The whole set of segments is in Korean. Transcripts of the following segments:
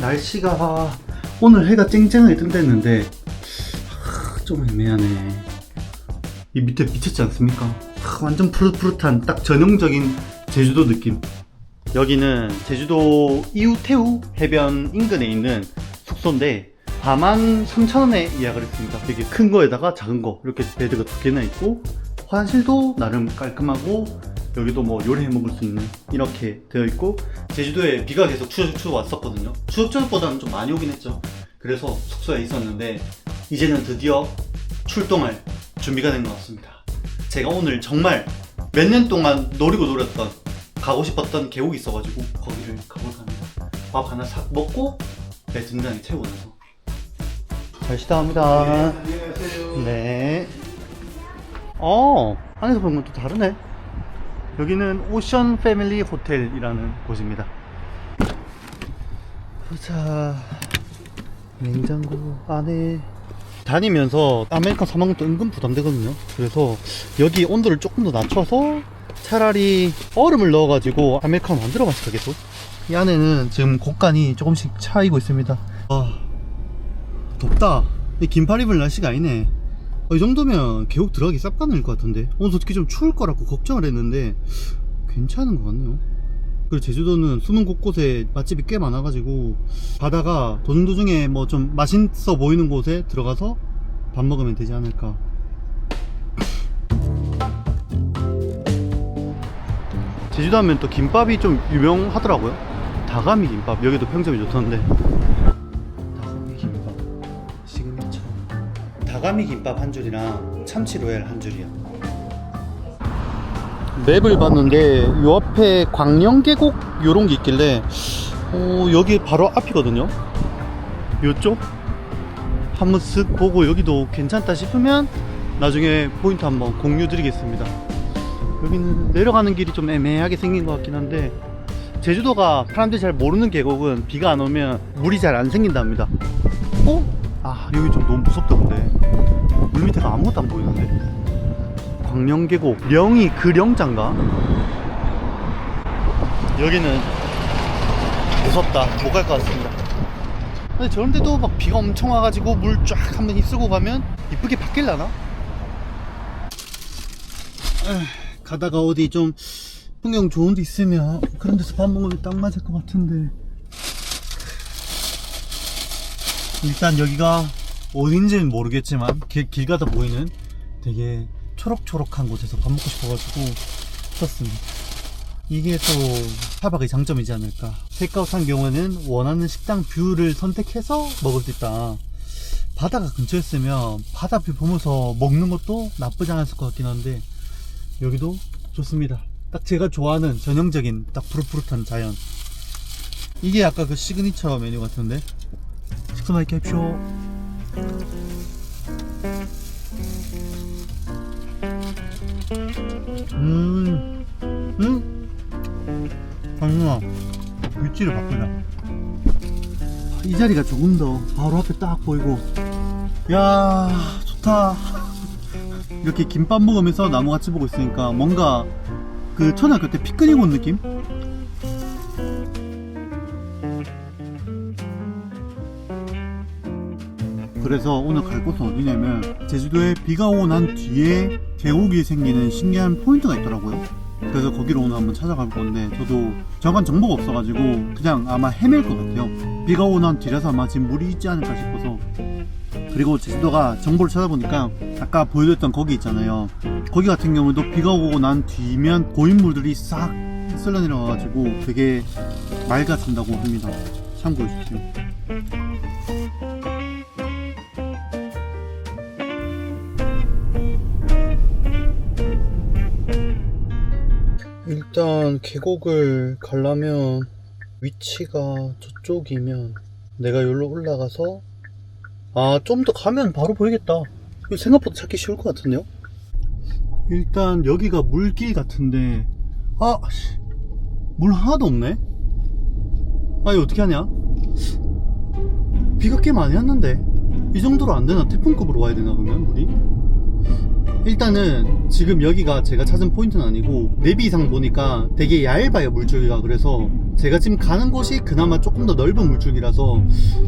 날씨가 오늘 해가 쨍쨍하게 뜬댔는데 하, 좀 애매하네. 이 밑에 미쳤지 않습니까? 하, 완전 푸릇푸릇한 딱 전형적인 제주도 느낌. 여기는 제주도 이우태우 해변 인근에 있는 숙소인데 밤한 3,000원에 예약을 했습니다. 되게 큰 거에다가 작은 거 이렇게 베드가 두 개나 있고 화장실도 나름 깔끔하고 여기도 뭐 요리해 먹을 수 있는 이렇게 되어 있고 제주도에 비가 계속 추적 추적 왔었거든요. 추적 전보다는 좀 많이 오긴 했죠. 그래서 숙소에 있었는데 이제는 드디어 출동할 준비가 된 것 같습니다. 제가 오늘 정말 몇 년 동안 노리고 노렸던 가고 싶었던 계곡이 있어가지고 거기를 가볼까 합니다. 밥 하나 싹 먹고 배 등장에 채우고 나서 잘 시다합니다. 안녕하세요. 네. 어, 안에서 보는 건 또 다르네. 여기는 오션 패밀리 호텔이라는 곳입니다. 보자. 냉장고 안에 다니면서 아메리칸 사 먹는 것도 은근 부담되거든요. 그래서 여기 온도를 조금 더 낮춰서 차라리 얼음을 넣어가지고 아메리카노 만들어 계속. 이 안에는 지금 곡간이 조금씩 차이고 있습니다. 와, 덥다. 이 긴팔 입을 날씨가 아니네. 어, 이 정도면 계곡 들어가기 쌉가능일 것 같은데. 오늘 솔직히 좀 추울 거라고 걱정을 했는데 괜찮은 것 같네요. 그리고 제주도는 숨은 곳곳에 맛집이 꽤 많아가지고 바다가 도중 도중에 뭐 좀 맛있어 보이는 곳에 들어가서 밥 먹으면 되지 않을까. 제주도 하면 또 김밥이 좀 유명하더라고요. 다가미 김밥 여기도 평점이 좋던데. 다가미 김밥 한 줄이랑 참치 로얄 한 줄이야. 맵을 봤는데 요 앞에 광령 계곡 요런 게 있길래 어, 여기 바로 앞이거든요. 요쪽 한번 쓱 보고 여기도 괜찮다 싶으면 나중에 포인트 한번 공유 드리겠습니다. 여기는 내려가는 길이 좀 애매하게 생긴 것 같긴 한데 제주도가 사람들이 잘 모르는 계곡은 비가 안 오면 물이 잘 안 생긴답니다. 어? 아 여기 좀 너무 무섭다 근데. 물 밑에가 아무것도 안 보이는데? 광령계곡. 명이 그 령장가? 여기는 무섭다. 못 갈 것 같습니다. 근데 저런데도 막 비가 엄청 와가지고 물 쫙 한번 휩쓸고 가면 이쁘게 바뀔라나? 에휴, 가다가 어디 좀 풍경 좋은 데 있으면 그런 데서 밥 먹으면 딱 맞을 것 같은데 일단 여기가 어딘지는 모르겠지만 길, 길 가다 보이는 되게 초록초록한 곳에서 밥 먹고 싶어가지고 썼습니다. 이게 또 타박의 장점이지 않을까. 테이크아웃 한 경우에는 원하는 식당 뷰를 선택해서 먹을 수 있다. 바다가 근처였으면 바다 뷰 보면서 먹는 것도 나쁘지 않았을 것 같긴 한데 여기도 좋습니다. 딱 제가 좋아하는 전형적인 딱 푸릇푸릇한 자연. 이게 아까 그 시그니처 메뉴 같은데 식사 맛있게 합시오. 음, 음, 강준아, 위치를 바꾸자. 이 자리가 조금 더 바로 앞에 딱 보이고, 야, 좋다. 이렇게 김밥 먹으면서 나무 같이 보고 있으니까 뭔가 그 초등학교 때 피크닉 온 느낌? 그래서 오늘 갈 곳은 어디냐면 제주도에 비가 오고 난 뒤에 계곡이 생기는 신기한 포인트가 있더라고요. 그래서 거기로 오늘 한번 찾아갈 건데 저도 정확한 정보가 없어가지고 그냥 아마 헤맬 것 같아요. 비가 오고 난 뒤라서 아마 지금 물이 있지 않을까 싶어서 그리고 제주도가 정보를 찾아보니까 아까 보여줬던 거기 있잖아요. 거기 같은 경우도 비가 오고 난 뒤면 고인물들이 싹 쓸려 내려와가지고 되게 맑아진다고 합니다. 참고해 주세요. 일단 계곡을 가려면 위치가 저쪽이면 내가 여기로 올라가서 아 좀 더 가면 바로 보이겠다. 이거 생각보다 찾기 쉬울 것 같은데요? 일단 여기가 물길 같은데 아 물 하나도 없네? 아 이거 어떻게 하냐? 비가 꽤 많이 왔는데 이 정도로 안 되나? 태풍급으로 와야 되나 그러면 물이 일단은 지금 여기가 제가 찾은 포인트는 아니고 내비상 보니까 되게 얇아요 물줄기가. 그래서 제가 지금 가는 곳이 그나마 조금 더 넓은 물줄기라서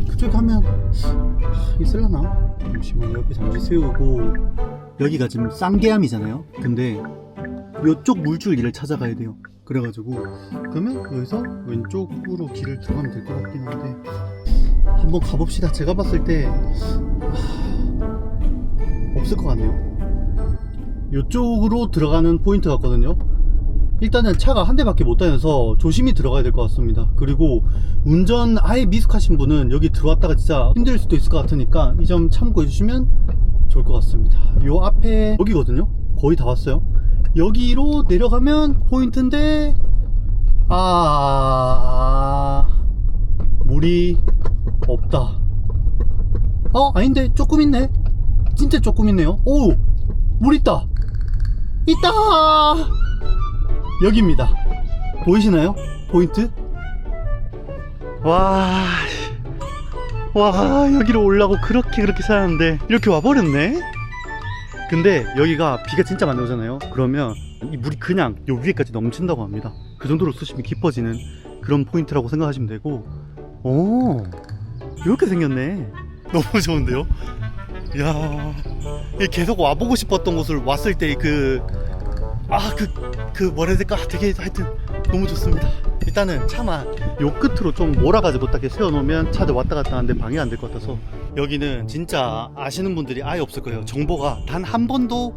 그쪽에 가면 하, 있을라나? 잠시만 옆에 잠시 세우고 여기가 지금 쌍계암이잖아요? 근데 이쪽 물줄기를 찾아가야 돼요. 그래가지고 그러면 여기서 왼쪽으로 길을 들어가면 될 것 같긴 한데 한번 가봅시다. 제가 봤을 때 하, 없을 것 같네요 이쪽으로 들어가는 포인트 같거든요. 일단은 차가 한 대밖에 못 다녀서 조심히 들어가야 될 것 같습니다. 그리고 운전 아예 미숙하신 분은 여기 들어왔다가 진짜 힘들 수도 있을 것 같으니까 이 점 참고해 주시면 좋을 것 같습니다. 요 앞에 여기거든요. 거의 다 왔어요. 여기로 내려가면 포인트인데 아 물이 없다. 어 아닌데? 조금 있네. 진짜 조금 있네요. 오 물 있다 있다. 여기입니다. 보이시나요? 포인트? 와, 와 여기로 올라고 그렇게 그렇게 살았는데 이렇게 와버렸네? 근데 여기가 비가 진짜 많이 오잖아요. 그러면 이 물이 그냥 요 위에까지 넘친다고 합니다. 그 정도로 수심이 깊어지는 그런 포인트라고 생각하시면 되고. 오 이렇게 생겼네. 너무 좋은데요? 이 야이 계속 와보고 싶었던 곳을 왔을 때 그 아 그 그 뭐라 해야 될까 되게 하여튼 너무 좋습니다. 일단은 차만 요 끝으로 좀 몰아가지고 딱 이렇게 세워놓으면 차들 왔다 갔다 하는데 방해가 안될 것 같아서 여기는 진짜 아시는 분들이 아예 없을 거예요. 정보가 단 한 번도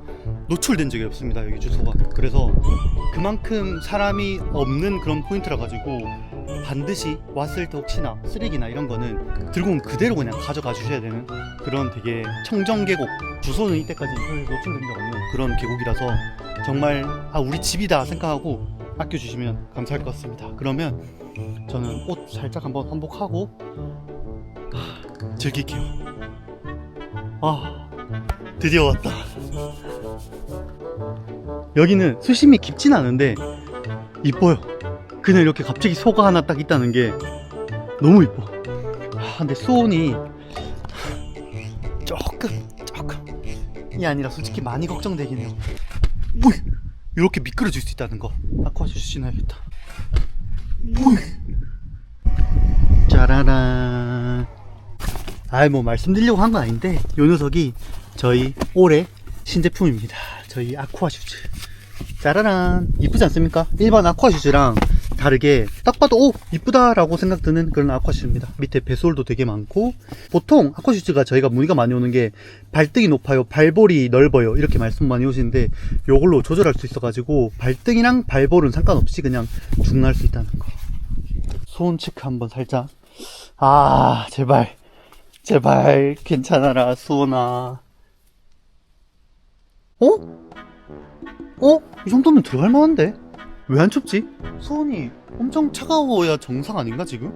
노출된 적이 없습니다 여기 주소가. 그래서 그만큼 사람이 없는 그런 포인트라 가지고 반드시 왔을 때 혹시나 쓰레기나 이런 거는 들고 온 그대로 그냥 가져가 주셔야 되는 그런 되게 청정 계곡 주소는 이때까지 별 노출된 적 없는 그런 계곡이라서 정말 아 우리 집이다 생각하고 아껴주시면 감사할 것 같습니다. 그러면 저는 옷 살짝 한번 환복하고 아, 즐길게요. 아 드디어 왔다. 여기는 수심이 깊진 않은데 이뻐요 그냥 이렇게 갑자기 소가 하나 딱 있다는 게 너무 이뻐. 아 근데 수온이 조금 조금. 이 아니라 솔직히 많이 걱정되긴 해요. 뭐 이렇게 미끄러질 수 있다는 거 아쿠아슈 신어야겠다. 오이. 짜라란. 아이 뭐 말씀드리려고 한 건 아닌데 요 녀석이 저희 올해 신제품입니다. 저희 아쿠아 슈즈. 짜라란. 이쁘지 않습니까? 일반 아쿠아 슈즈랑 다르게 딱 봐도 오 이쁘다라고 생각 드는 그런 아쿠아슈즈입니다 밑에 배솔도 되게 많고 보통 아쿠아슈즈가 저희가 문의가 많이 오는 게 발등이 높아요 발볼이 넓어요 이렇게 말씀 많이 오시는데 요걸로 조절할 수 있어 가지고 발등이랑 발볼은 상관없이 그냥 중날 수 있다는 거 소원 체크 한번 살짝 아 제발 제발 괜찮아라 수원아 어? 어? 이 정도면 들어갈 만한데? 왜 안 춥지? 수온이 엄청 차가워야 정상 아닌가 지금?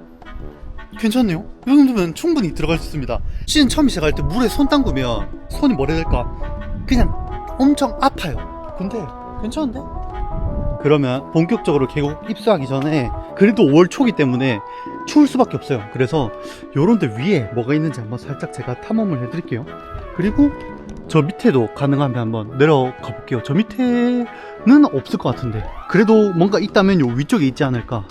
괜찮네요. 이 정도면 충분히 들어갈 수 있습니다. 시즌 처음 시작할 때 물에 손 담그면 손이 해야 될까? 그냥 엄청 아파요. 근데 괜찮은데? 그러면 본격적으로 계곡 입수하기 전에 그래도 5월 초기 때문에 추울 수밖에 없어요. 그래서 요런 데 위에 뭐가 있는지 한번 살짝 제가 탐험을 해드릴게요. 그리고 저 밑에도 가능하면 한번 내려가 볼게요. 저 밑에 는 없을 것 같은데. 그래도 뭔가 있다면 요 위쪽에 있지 않을까.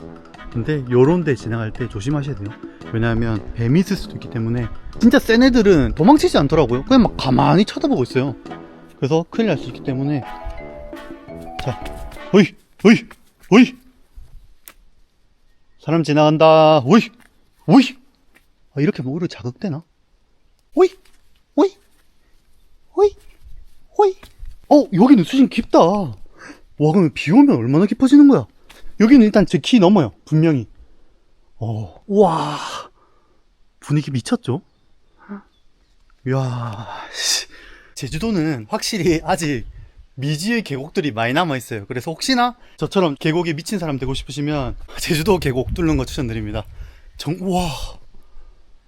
근데 요런 데 지나갈 때 조심하셔야 돼요. 왜냐하면 뱀이 있을 수도 있기 때문에 진짜 센 애들은 도망치지 않더라고요. 그냥 막 가만히 쳐다보고 있어요. 그래서 큰일 날 수 있기 때문에. 자 어이 어이 어이. 사람 지나간다. 어이 어이. 아, 이렇게 오히려 자극되나? 어이 어이. 어이 어이. 어 여기는 수심 깊다 와 그러면 비 오면 얼마나 깊어지는 거야 여기는 일단 제 키 넘어요 분명히 어 우와 분위기 미쳤죠 이야 씨. 제주도는 확실히 아직 미지의 계곡들이 많이 남아 있어요. 그래서 혹시나 저처럼 계곡에 미친 사람 되고 싶으시면 제주도 계곡 뚫는 거 추천드립니다. 정, 와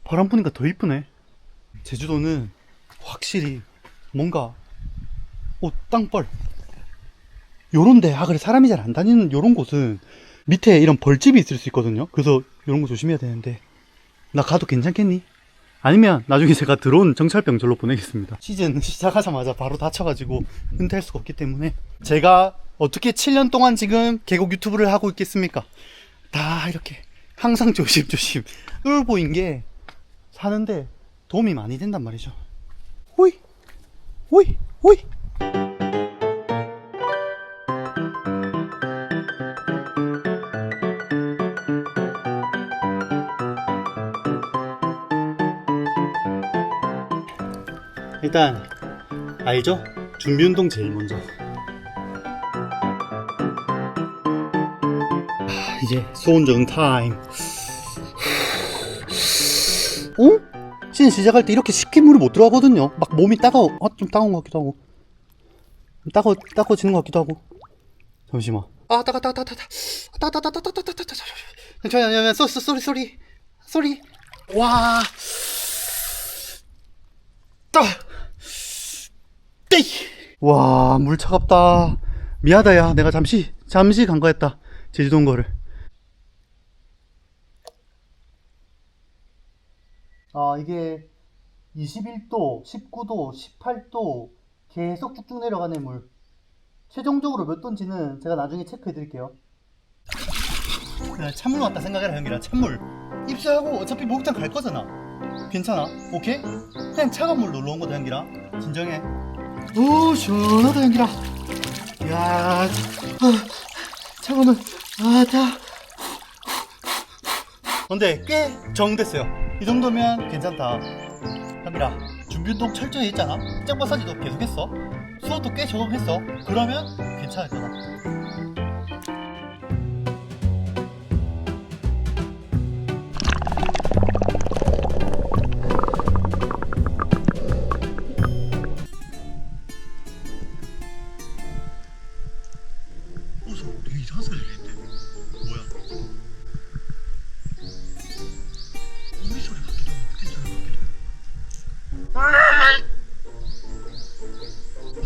바람 부니까 더 이쁘네. 제주도는 확실히 뭔가 오 땅벌 요런데 아 그래 사람이 잘 안 다니는 요런 곳은 밑에 이런 벌집이 있을 수 있거든요. 그래서 요런 거 조심해야 되는데 나 가도 괜찮겠니? 아니면 나중에 제가 드론 정찰병 절로 보내겠습니다. 시즌 시작하자마자 바로 다쳐가지고 은퇴할 수가 없기 때문에 제가 어떻게 7년 동안 지금 계곡 유튜브를 하고 있겠습니까? 다 이렇게 항상 조심조심 울보인 게 사는데 도움이 많이 된단 말이죠. 호이, 호이, 호이. 일단 알죠? 준비 운동 제일 먼저. 아, 이제 수온 적응 타임. 어? 시즌 시작할 때 이렇게 쉽게 물이 못 들어가거든요. 막 몸이 따가워. 아, 좀 따가운 것 같기도 하고. 좀 따가워, 따가워지는 것 같기도 하고. 잠시만. 아, 따가, 따가, 따가, 따가, 따가, 따가, 따가, 따가, 따가. 잠시만, 잠시만, 쏘리, 쏘리, 쏘리, 쏘리. 와. 따. 떼이. 와, 물 차갑다. 미안하다, 야. 내가 잠시, 잠시 간거했다. 제주도 온 거를. 아, 이게 21도, 19도, 18도 계속 쭉쭉 내려가는 물. 최종적으로 몇 도인지는 제가 나중에 체크해 드릴게요. 그냥 찬물 왔다 생각해라, 형이라. 찬물. 입수하고 어차피 목욕탕 갈 거잖아. 괜찮아? 오케이? 그냥 차가운 물 놀러 온 거다, 형이라. 진정해. 오, 시원하다, 형이라. 야, 물. 아, 다. 근데 꽤 정됐어요. 이 정도면 괜찮다. 형이라 준비 운동 철저히 했잖아. 짱 마사지도 계속했어. 수업도 꽤 적응했어. 그러면 괜찮을 거다.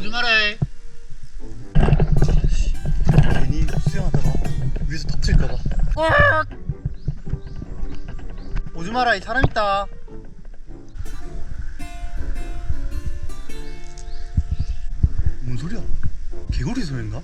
오지 마라 괜히 수영하다가 위에서 덮칠까봐 오지 마라 이 사람 있다 뭔 소리야? 개구리 소리인가?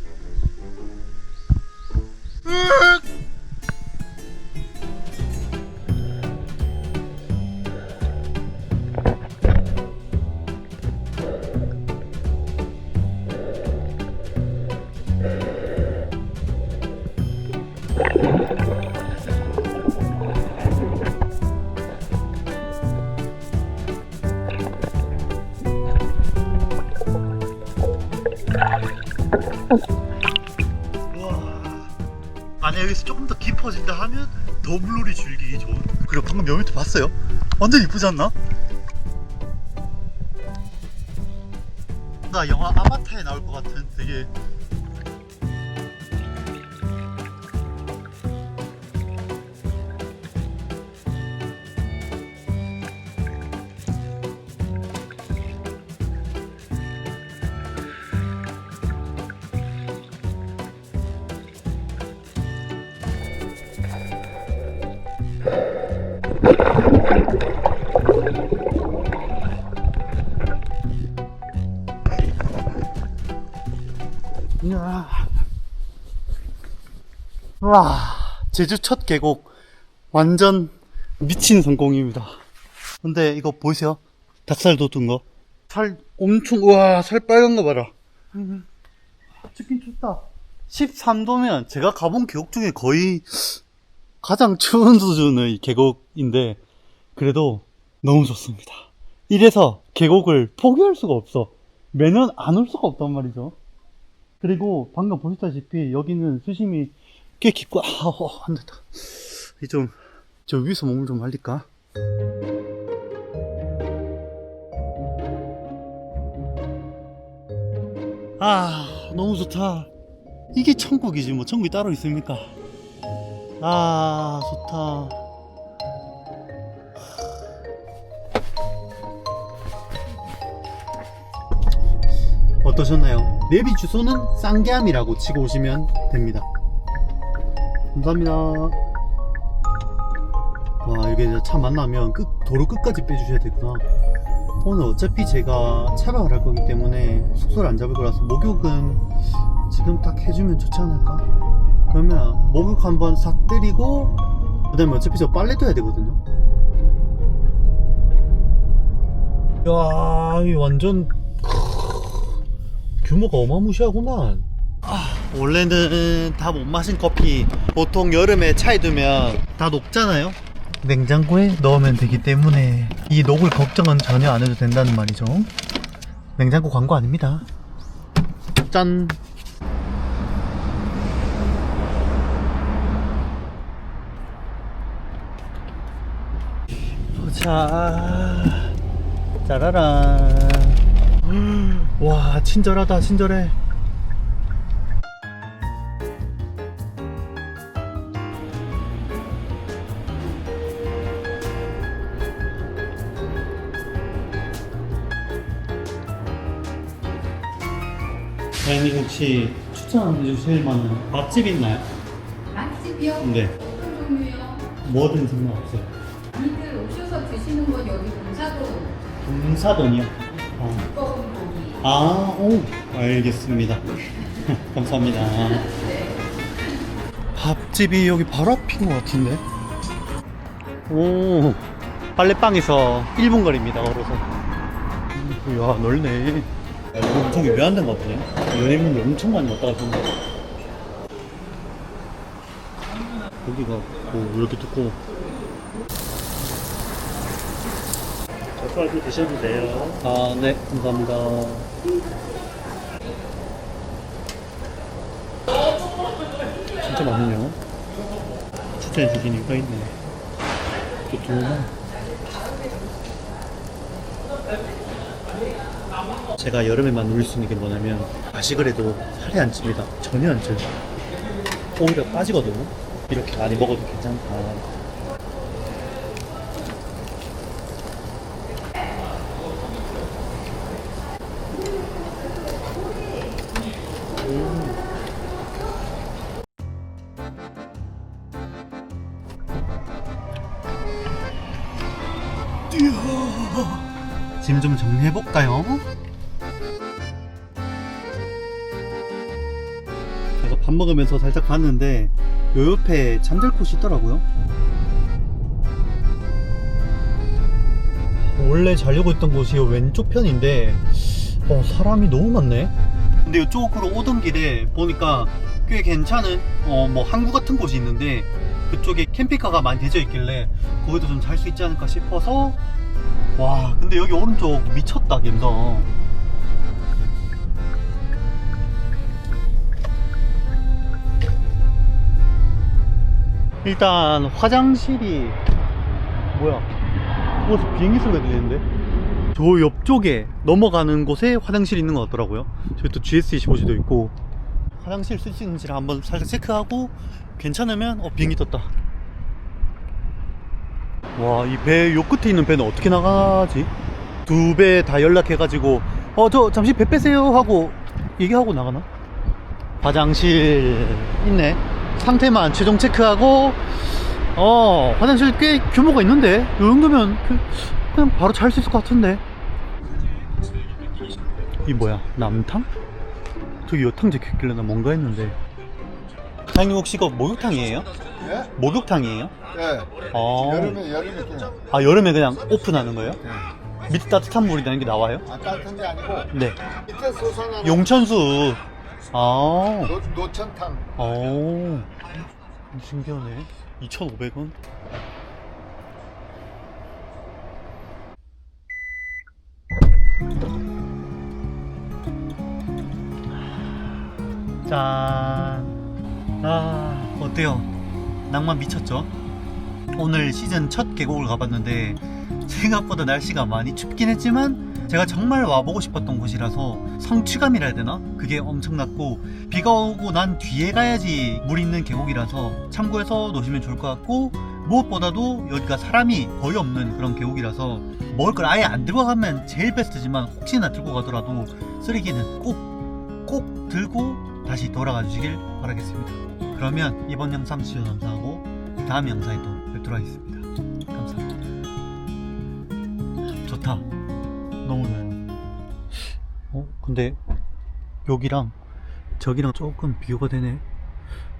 우와. 안에 여기서 조금 더 깊어진다 하면 더 물놀이 줄기 좋은. 그리고 방금 여미터 봤어요? 완전 이쁘지 않나? 나 영화 아바타에 나올 것 같은 되게 와, 제주 첫 계곡 완전 미친 성공입니다. 근데 이거 보이세요? 닭살 돋은 거. 살 엄청 우와, 살 빨간 거 봐라. 음, 춥긴 춥다. 13도면 제가 가본 계곡 중에 거의 가장 추운 수준의 계곡인데 그래도 너무 좋습니다. 이래서 계곡을 포기할 수가 없어. 매년 안 올 수가 없단 말이죠. 그리고 방금 보셨다시피 여기는 수심이 꽤 깊고 아, 어, 안 됐다. 좀, 저 위에서 몸을 좀 말릴까? 아, 너무 좋다. 이게 천국이지, 뭐, 천국이 따로 있습니까? 아, 좋다. 어떠셨나요? 내비 주소는 쌍계암이라고 치고 오시면 됩니다. 감사합니다. 와 이게 차 만나면 끝 도로 끝까지 빼주셔야 되구나 오늘 어차피 제가 차박을 할 거기 때문에 숙소를 안 잡을 거라서 목욕은 지금 딱 해주면 좋지 않을까? 그러면 목욕 한번 싹 때리고 그 다음에 어차피 저 빨래도 해야 되거든요 야, 이 완전 규모가 어마무시하구만. 아, 원래는 다 못 마신 커피 보통 여름에 차에 두면 다 녹잖아요. 냉장고에 넣으면 되기 때문에 이 녹을 걱정은 전혀 안 해도 된다는 말이죠. 냉장고 광고 아닙니다. 짠. 자, 짜라란. 와, 친절하다, 친절해. 사장님 혹시 추천해 주실 만한 맛집 있나요? 맛집이요? 네. 어떤 종류요? 뭐든 상관없어요. 이들 오셔서 드시는 건 여기 공사동 공사돈이요? 어. 고기. 아, 오, 알겠습니다. 감사합니다. 네. 밥집이 여기 바로 앞인 것 같은데? 오, 빨래방에서 1분 거리입니다, 걸어서. 음, 야, 넓네. 야, 이거 엄청 유명한 데인가 보네. 연예인분들 엄청 많이 왔다 갔던데. 여기가 뭐 이렇게 두고 젓갈도 드셔도 돼요. 아, 네, 감사합니다. 진짜 많네요. 추천해 주신 이유가 있네. 또 두만. 제가 여름에만 누릴 수 있는 게 뭐냐면 가식을 해도 살이 안 찝니다. 전혀 안 쪄요. 오히려 빠지거든요. 이렇게 많이 먹어도 괜찮다. 먹으면서 살짝 봤는데 요 옆에 잠들 곳이 있더라고요. 원래 자려고 했던 곳이 요 왼쪽 편인데 어, 사람이 너무 많네. 근데 이쪽으로 오던 길에 보니까 꽤 괜찮은 어, 뭐 항구 같은 곳이 있는데 그쪽에 캠핑카가 많이 대져 있길래 거기도 좀 잘 수 있지 않을까 싶어서 와 근데 여기 오른쪽 미쳤다 갬성 일단 화장실이 뭐야 그곳에 비행기 소리가 들리는데 저 옆쪽에 넘어가는 곳에 화장실이 있는 것 같더라고요 저기 또 GS25G도 있고 화장실 쓸 수 있는지를 한번 살짝 체크하고 괜찮으면 어 비행기 떴다 와, 이 배 요 끝에 있는 배는 어떻게 나가지? 두 배 다 연락해가지고, 어, 저 잠시 배 빼세요 하고 얘기하고 나가나? 화장실 있네. 상태만 최종 체크하고, 어, 화장실 꽤 규모가 있는데? 이 정도면 그- 그냥 바로 잘 수 있을 것 같은데? 이 뭐야? 남탕? 저기 여탕 적혀있길래 나 뭔가 했는데. 사장님 혹시 이거 목욕탕이에요? 예? 목욕탕이에요? 예. 어. 여름에 여름에 그냥 아 여름에 그냥 오픈하는 거예요? 밑에 따뜻한 물이 나는 게 나와요? 안 따뜻한 게 아니고 네. 밑에 솟아나는 용천수. 아. 노, 노천탕. 어. 신기하네. 2,500원? 짠. 아, 어때요? 낭만 미쳤죠? 오늘 시즌 첫 계곡을 가봤는데 생각보다 날씨가 많이 춥긴 했지만 제가 정말 와보고 싶었던 곳이라서 성취감이라 해야 되나? 그게 엄청났고 비가 오고 난 뒤에 가야지 물 있는 계곡이라서 참고해서 노시면 좋을 것 같고 무엇보다도 여기가 사람이 거의 없는 그런 계곡이라서 먹을 걸 아예 안 들고 가면 제일 베스트지만 혹시나 들고 가더라도 쓰레기는 꼭 꼭 들고 다시 돌아가 주시길 바라겠습니다. 그러면 이번 영상 시청 감사하고 다음 영상에 또 뵙도록 하겠습니다. 감사합니다. 좋다. 너무 좋아요. 어? 근데 여기랑 저기랑 조금 비교가 되네.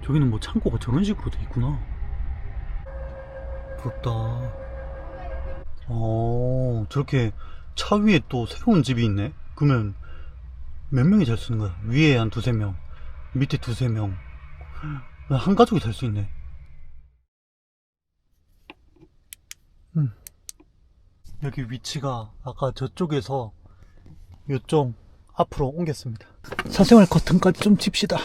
저기는 뭐 창고가 저런 식으로 돼 있구나. 부럽다. 어, 저렇게 차 위에 또 새로운 집이 있네? 그러면 몇 명이 잘 쓰는 거야? 위에 한 두세 명, 밑에 두세 명. 한 가족이 살수 있네. 음. 여기 위치가 아까 저쪽에서 요쪽 앞으로 옮겼습니다. 사생활 커튼까지 좀 칩시다.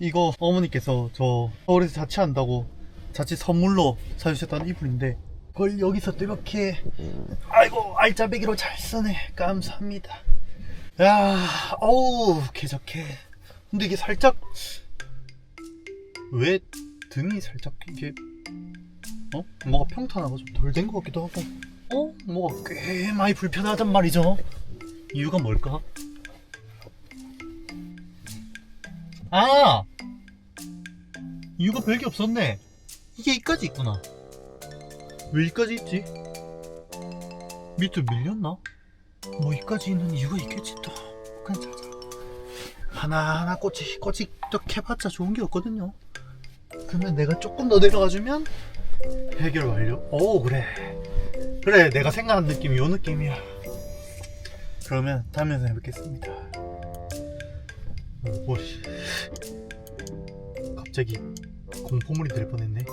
이거 어머니께서 저 서울에서 자취한다고 자취 선물로 사주셨던 이불인데 그걸 여기서 또 이렇게 아이고 알짜배기로 잘 쓰네 감사합니다 야 어우 쾌적해 근데 이게 살짝 왜 등이 살짝 이게 어? 뭐가 평탄하고 좀 덜 된 것 같기도 하고 어? 뭐가 꽤 많이 불편하단 말이죠 이유가 뭘까? 아! 이유가 별게 없었네 이게 이까지 있구나 왜 이까지 있지? 밑으로 밀렸나? 뭐 이까지 있는 이유가 있겠지 또 그냥 찾아 하나하나 꼬치 꼬치 또 캐봤자 좋은 게 없거든요 그러면 내가 조금 더 내려가주면 해결 완료 오 그래 그래 내가 생각한 느낌이 요 느낌이야. 그러면 다음에 해뵙겠습니다. 오씨. 갑자기 공포물이 될 뻔했네